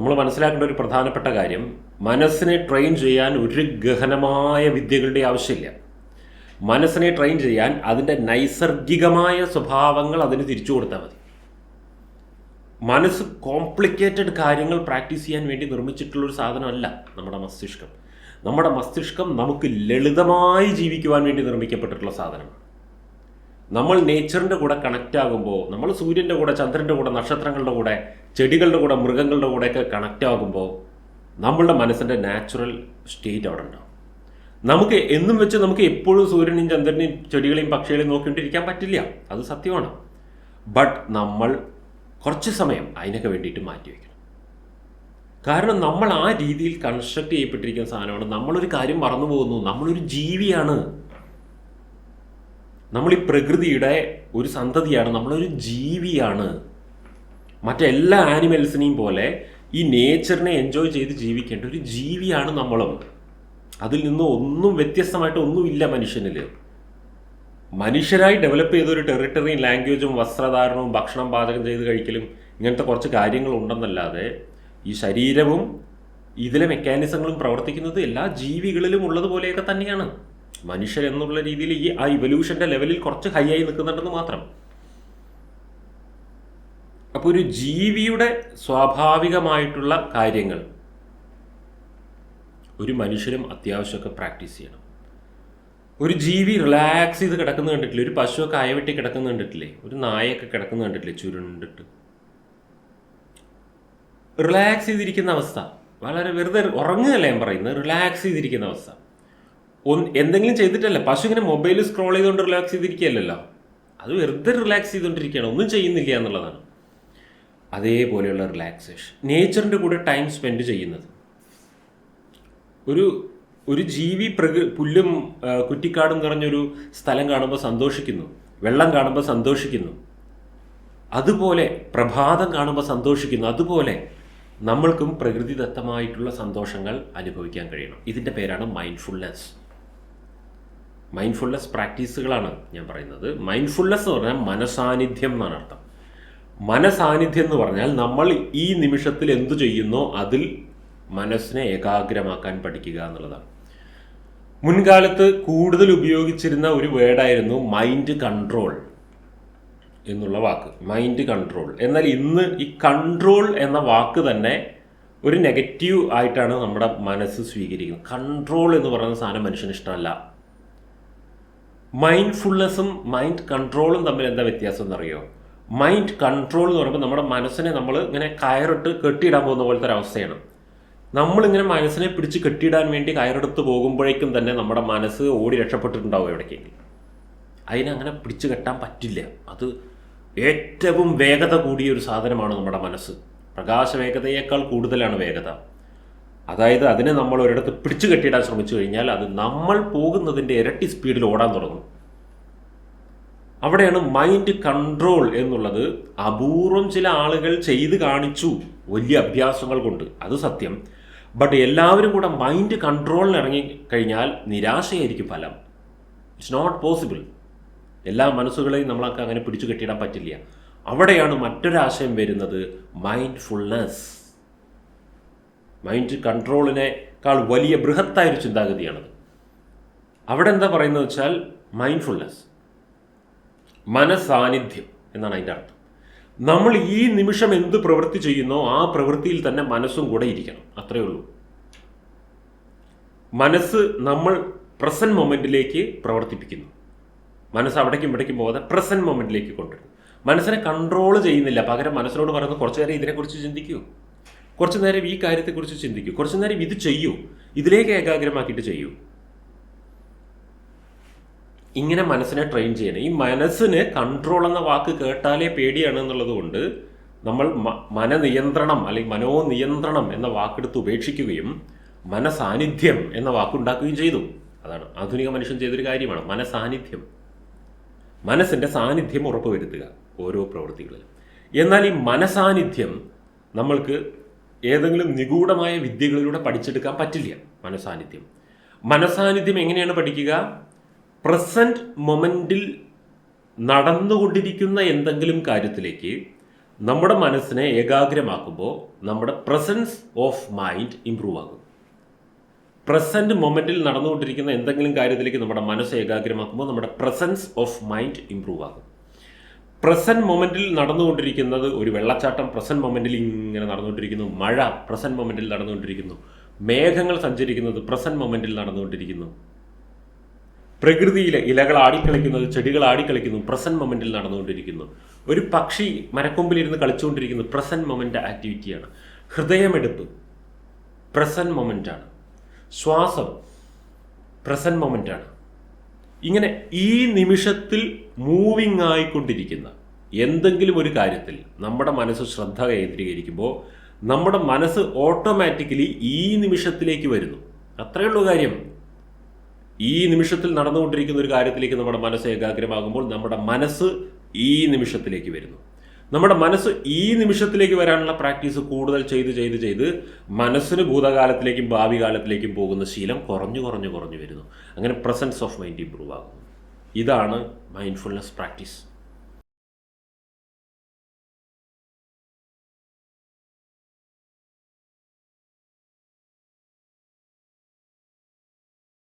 നമ്മൾ മനസ്സിലാക്കേണ്ട ഒരു പ്രധാനപ്പെട്ട കാര്യം മനസ്സിനെ ട്രെയിൻ ചെയ്യാൻ ഒരു ഗഹനമായ വിദ്യകളുടെ ആവശ്യമില്ല. മനസ്സിനെ ട്രെയിൻ ചെയ്യാൻ അതിന്റെ നൈസർഗികമായ സ്വഭാവങ്ങൾ അതിന് തിരിച്ചു കൊടുത്താൽ മതി. മനസ്സ് കോംപ്ലിക്കേറ്റഡ് കാര്യങ്ങൾ പ്രാക്ടീസ് ചെയ്യാൻ വേണ്ടി നിർമ്മിച്ചിട്ടുള്ളൊരു സാധനമല്ല നമ്മുടെ മസ്തിഷ്കം. നമ്മുടെ മസ്തിഷ്കം നമുക്ക് ലളിതമായി ജീവിക്കുവാൻ വേണ്ടി നിർമ്മിക്കപ്പെട്ടിട്ടുള്ള സാധനമാണ്. നമ്മൾ നേച്ചറിന്റെ കൂടെ കണക്റ്റ് ആകുമ്പോൾ നമ്മൾ സൂര്യന്റെ കൂടെ ചന്ദ്രന്റെ കൂടെ നക്ഷത്രങ്ങളുടെ കൂടെ ചെടികളുടെ കൂടെ മൃഗങ്ങളുടെ കൂടെയൊക്കെ കണക്റ്റ് ആകുമ്പോൾ നമ്മളുടെ മനസ്സിന്റെ നാച്ചുറൽ സ്റ്റേറ്റ് അവിടെ ഉണ്ടാവും. നമുക്ക് എന്നും വെച്ച് നമുക്ക് എപ്പോഴും സൂര്യനെയും ചന്ദ്രനെയും ചെടികളെയും പക്ഷികളെയും നോക്കിക്കൊണ്ടിരിക്കാൻ പറ്റില്ല. അത് സത്യമാണ്. ബട്ട് നമ്മൾ കുറച്ച് സമയം അതിനൊക്കെ വേണ്ടിയിട്ട് മാറ്റിവെക്കണം കാരണം നമ്മൾ ആ രീതിയിൽ കൺസ്ട്രക്ട് ചെയ്യപ്പെട്ടിരിക്കുന്ന സാധനമാണ്. നമ്മളൊരു കാര്യം മറന്നു പോകുന്നു. നമ്മളൊരു ജീവിയാണ്. നമ്മൾ ഈ പ്രകൃതിയുടെ ഒരു സന്തതിയാണ്. നമ്മളൊരു ജീവിയാണ്. മറ്റെല്ലാ ആനിമൽസിനെയും പോലെ ഈ നേച്ചറിനെ എൻജോയ് ചെയ്ത് ജീവിക്കേണ്ട ഒരു ജീവിയാണ് നമ്മളും. അതിൽ നിന്ന് ഒന്നും വ്യത്യസ്തമായിട്ട് ഒന്നുമില്ല മനുഷ്യനിൽ. മനുഷ്യരായി ഡെവലപ്പ് ചെയ്ത ഒരു ടെറിട്ടറിയും ലാംഗ്വേജും വസ്ത്രധാരണവും ഭക്ഷണം പാചകം ചെയ്ത് കഴിക്കലും ഇങ്ങനത്തെ കുറച്ച് കാര്യങ്ങൾ ഉണ്ടെന്നല്ലാതെ ഈ ശരീരവും ഇതിലെ മെക്കാനിസങ്ങളും പ്രവർത്തിക്കുന്നത് എല്ലാ ജീവികളിലും ഉള്ളതുപോലെയൊക്കെ തന്നെയാണ്. മനുഷ്യർ എന്നുള്ള രീതിയിൽ ഈ ആ ഇവല്യൂഷന്റെ ലെവലിൽ കുറച്ച് ഹൈ ആയി നിൽക്കുന്നുണ്ടെന്ന് മാത്രം. അപ്പോൾ ഒരു ജീവിയുടെ സ്വാഭാവികമായിട്ടുള്ള കാര്യങ്ങൾ ഒരു മനുഷ്യരും അത്യാവശ്യമൊക്കെ പ്രാക്ടീസ് ചെയ്യണം. ഒരു ജീവി റിലാക്സ് ചെയ്ത് കിടക്കുന്ന കണ്ടിട്ടില്ല? ഒരു പശുവൊക്കെ അയവെട്ടി കിടക്കുന്ന കണ്ടിട്ടില്ലേ? ഒരു നായൊക്കെ കിടക്കുന്ന കണ്ടിട്ടില്ലേ? ചുരുണ്ടിട്ട്. റിലാക്സ് ചെയ്തിരിക്കുന്ന അവസ്ഥ. വളരെ വെറുതെ ഉറങ്ങുകയല്ല ഞാൻ പറയുന്നത്? റിലാക്സ് ചെയ്തിരിക്കുന്ന അവസ്ഥ. ഒന്ന് എന്തെങ്കിലും ചെയ്തിട്ടല്ല? പശു ഇങ്ങനെ മൊബൈൽ സ്ക്രോൾ ചെയ്തുകൊണ്ട് റിലാക്സ് ചെയ്തിരിക്കുകയല്ലല്ലോ. അത് വെറുതെ റിലാക്സ് ചെയ്തുകൊണ്ടിരിക്കുകയാണ്. ഒന്നും ചെയ്യുന്നില്ല എന്നുള്ളതാണ്. അതേപോലെയുള്ള റിലാക്സേഷൻ നേച്ചറിന്റെ കൂടെ ടൈം സ്പെൻഡ് ചെയ്യുന്നത്. ഒരു ഒരു ജീവി പ്രകൃ പുല്ലും കുറ്റിക്കാടും നിറഞ്ഞൊരു സ്ഥലം കാണുമ്പോൾ സന്തോഷിക്കുന്നു. വെള്ളം കാണുമ്പോൾ സന്തോഷിക്കുന്നു. അതുപോലെ പ്രഭാതം കാണുമ്പോൾ സന്തോഷിക്കുന്നു. അതുപോലെ നമ്മൾക്കും പ്രകൃതിദത്തമായിട്ടുള്ള സന്തോഷങ്ങൾ അനുഭവിക്കാൻ കഴിയണം. ഇതിന്റെ പേരാണ് മൈൻഡ്ഫുൾനെസ് മൈൻഡ്ഫുൾനെസ് പ്രാക്ടീസുകളാണ് ഞാൻ പറയുന്നത്. മൈൻഡ്ഫുൾനെസ് എന്ന് പറഞ്ഞാൽ മനസാന്നിധ്യം എന്നാണ് അർത്ഥം. മനസാന്നിധ്യം എന്ന് പറഞ്ഞാൽ നമ്മൾ ഈ നിമിഷത്തിൽ എന്തു ചെയ്യുന്നോ അതിൽ മനസ്സിനെ ഏകാഗ്രമാക്കാൻ പഠിക്കുക എന്നുള്ളതാണ്. മുൻകാലത്ത് കൂടുതൽ ഉപയോഗിച്ചിരുന്ന ഒരു വേർഡായിരുന്നു മൈൻഡ് കൺട്രോൾ എന്നുള്ള വാക്ക്. മൈൻഡ് കൺട്രോൾ എന്നാൽ ഇന്ന് ഈ കൺട്രോൾ എന്ന വാക്ക് തന്നെ ഒരു നെഗറ്റീവ് ആയിട്ടാണ് നമ്മുടെ മനസ്സ് സ്വീകരിക്കുന്നത്. കൺട്രോൾ എന്ന് പറയുന്ന സാധനം മനുഷ്യന് ഇഷ്ടമല്ല. മൈൻഡ്ഫുൾനെസ്സും മൈൻഡ് കൺട്രോളും തമ്മിൽ എന്താ വ്യത്യാസം എന്നറിയോ? മൈൻഡ് കൺട്രോൾ എന്ന് പറയുമ്പോൾ നമ്മുടെ മനസ്സിനെ നമ്മൾ ഇങ്ങനെ കയറിട്ട് കെട്ടിയിടാൻ പോകുന്ന പോലത്തെ ഒരു അവസ്ഥയാണ്. നമ്മളിങ്ങനെ മനസ്സിനെ പിടിച്ച് കെട്ടിയിടാൻ വേണ്ടി കയറെടുത്ത് പോകുമ്പോഴേക്കും തന്നെ നമ്മുടെ മനസ്സ് ഓടി രക്ഷപ്പെട്ടിട്ടുണ്ടാവും എവിടേക്കെങ്കിലും അതിനങ്ങനെ പിടിച്ചു കെട്ടാൻ പറ്റില്ല. അത് ഏറ്റവും വേഗത കൂടിയ ഒരു സാധനമാണ് നമ്മുടെ മനസ്സ്. പ്രകാശ വേഗതയേക്കാൾ കൂടുതലാണ് വേഗത. അതായത് അതിനെ നമ്മൾ ഒരിടത്ത് പിടിച്ചു കെട്ടിയിടാൻ ശ്രമിച്ചു കഴിഞ്ഞാൽ അത് നമ്മൾ പോകുന്നതിന്റെ ഇരട്ടി സ്പീഡിൽ ഓടാൻ തുടങ്ങും. അവിടെയാണ് മൈൻഡ് കൺട്രോൾ എന്നുള്ളത് അപൂർവം ചില ആളുകൾ ചെയ്ത് കാണിച്ചു വലിയ അഭ്യാസങ്ങൾ കൊണ്ട്. അത് സത്യം. ബട്ട് എല്ലാവരും കൂടെ മൈൻഡ് കൺട്രോളിന് ഇറങ്ങി കഴിഞ്ഞാൽ നിരാശയായിരിക്കും ഫലം. ഇറ്റ്സ് നോട്ട് പോസിബിൾ എല്ലാ മനസ്സുകളെയും നമ്മളൊക്കെ അങ്ങനെ പിടിച്ചു കെട്ടിയിടാൻ പറ്റില്ല. അവിടെയാണ് മറ്റൊരാശയം വരുന്നത് മൈൻഡ് ഫുൾനെസ് മൈൻഡ് കൺട്രോളിനേക്കാൾ വലിയ ബൃഹത്തായൊരു ചിന്താഗതിയാണത്. അവിടെ എന്താ പറയുന്നത് വെച്ചാൽ മൈൻഡ്ഫുൾനെസ് മനസാന്നിധ്യം എന്നാണ് അതിന്റെ അർത്ഥം. നമ്മൾ ഈ നിമിഷം എന്ത് പ്രവൃത്തി ചെയ്യുന്നോ ആ പ്രവൃത്തിയിൽ തന്നെ മനസ്സും കൂടെ ഇരിക്കണം. അത്രയേ ഉള്ളൂ. മനസ്സ് നമ്മൾ പ്രസന്റ് മൊമെന്റിലേക്ക് പ്രവർത്തിപ്പിക്കുന്നു. മനസ്സ് അവിടേക്കും ഇവിടേക്കും പോകാതെ പ്രസന്റ് മൊമെന്റിലേക്ക് കൊണ്ടുവരും മനസ്സിനെ കൺട്രോൾ ചെയ്യുന്നില്ല. പകരം മനസ്സിനോട് പറയുന്നു കുറച്ച് നേരം ഇതിനെക്കുറിച്ച് ചിന്തിക്കൂ. കുറച്ച് നേരം ഈ കാര്യത്തെക്കുറിച്ച് ചിന്തിക്കൂ. കുറച്ച് നേരം ഇത് ചെയ്യൂ. ഇതിലേക്ക് ഏകാഗ്രമാക്കിയിട്ട് ചെയ്യൂ. ഇങ്ങനെ മനസ്സിനെ ട്രെയിൻ ചെയ്യണം. ഈ മനസ്സിന് കൺട്രോൾ എന്ന വാക്ക് കേട്ടാലേ പേടിയാണ് എന്നുള്ളത് കൊണ്ട് നമ്മൾ മനനിയന്ത്രണം അല്ലെങ്കിൽ മനോനിയന്ത്രണം എന്ന വാക്കെടുത്ത് ഉപേക്ഷിക്കുകയും മനസാന്നിധ്യം എന്ന വാക്കുണ്ടാക്കുകയും ചെയ്തു. അതാണ് ആധുനിക മനുഷ്യൻ ചെയ്തൊരു കാര്യമാണ് മനസാന്നിധ്യം. മനസ്സിന്റെ സാന്നിധ്യം ഉറപ്പുവരുത്തുക ഓരോ പ്രവൃത്തികളിലും. എന്നാൽ ഈ മനസാന്നിധ്യം നമ്മൾക്ക് ഏതെങ്കിലും നിഗൂഢമായ വിദ്യകളിലൂടെ പഠിച്ചെടുക്കാൻ പറ്റില്ല മനസാന്നിധ്യം. മനസാന്നിധ്യം എങ്ങനെയാണ് പഠിക്കുക? പ്രസന്റ് മൊമെന്റിൽ നടന്നുകൊണ്ടിരിക്കുന്ന എന്തെങ്കിലും കാര്യത്തിലേക്ക് നമ്മുടെ മനസ്സിനെ ഏകാഗ്രമാക്കുമ്പോൾ നമ്മുടെ പ്രസൻസ് ഓഫ് മൈൻഡ് ഇമ്പ്രൂവ് ആകും. പ്രസന്റ് മൊമെന്റിൽ നടന്നുകൊണ്ടിരിക്കുന്ന എന്തെങ്കിലും കാര്യത്തിലേക്ക് നമ്മുടെ മനസ്സ് ഏകാഗ്രമാക്കുമ്പോൾ നമ്മുടെ പ്രസൻസ് ഓഫ് മൈൻഡ് ഇമ്പ്രൂവ് ആകും. പ്രസന്റ് മൊമെന്റിൽ നടന്നുകൊണ്ടിരിക്കുന്നത് ഒരു വെള്ളച്ചാട്ടം പ്രസന്റ് മൊമെന്റിൽ ഇങ്ങനെ നടന്നുകൊണ്ടിരിക്കുന്നു മഴ പ്രസന്റ് മൊമെന്റിൽ നടന്നുകൊണ്ടിരിക്കുന്നു മേഘങ്ങൾ സഞ്ചരിക്കുന്നത് പ്രസന്റ് മൊമെന്റിൽ നടന്നുകൊണ്ടിരിക്കുന്നു. പ്രകൃതിയിലെ ഇലകൾ ആടിക്കളിക്കുന്നത് ചെടികൾ ആടിക്കളിക്കുന്നു പ്രസന്റ് മൊമെന്റിൽ നടന്നുകൊണ്ടിരിക്കുന്നു. ഒരു പക്ഷി മരക്കൊമ്പിലിരുന്ന് കളിച്ചുകൊണ്ടിരിക്കുന്നു പ്രസന്റ് മൊമെന്റ് ആക്ടിവിറ്റിയാണ് ഹൃദയമെടുപ്പ് പ്രസന്റ് മൊമെന്റാണ് ശ്വാസം പ്രസന്റ് മൊമെന്റാണ് ഇങ്ങനെ ഈ നിമിഷത്തിൽ മൂവിങ് ആയിക്കൊണ്ടിരിക്കുന്ന എന്തെങ്കിലും ഒരു കാര്യത്തിൽ നമ്മുടെ മനസ്സ് ശ്രദ്ധ കേന്ദ്രീകരിക്കുമ്പോൾ നമ്മുടെ മനസ്സ് ഓട്ടോമാറ്റിക്കലി ഈ നിമിഷത്തിലേക്ക് വരുന്നു. അത്രയുള്ള കാര്യം. ഈ നിമിഷത്തിൽ നടന്നുകൊണ്ടിരിക്കുന്ന ഒരു കാര്യത്തിലേക്ക് നമ്മുടെ മനസ്സ് ഏകാഗ്രമാകുമ്പോൾ നമ്മുടെ മനസ്സ് ഈ നിമിഷത്തിലേക്ക് വരുന്നു. നമ്മുടെ മനസ്സ് ഈ നിമിഷത്തിലേക്ക് വരാനുള്ള പ്രാക്ടീസ് കൂടുതൽ ചെയ്ത് ചെയ്ത് ചെയ്ത് മനസ്സിന് ഭൂതകാലത്തിലേക്കും ഭാവി കാലത്തിലേക്കും പോകുന്ന ശീലം കുറഞ്ഞു കുറഞ്ഞു കുറഞ്ഞു വരുന്നു. അങ്ങനെ പ്രസൻസ് ഓഫ് മൈൻഡ് ഇമ്പ്രൂവ് ആകുന്നു. ഇതാണ് മൈൻഡ്ഫുൾനെസ് പ്രാക്ടീസ്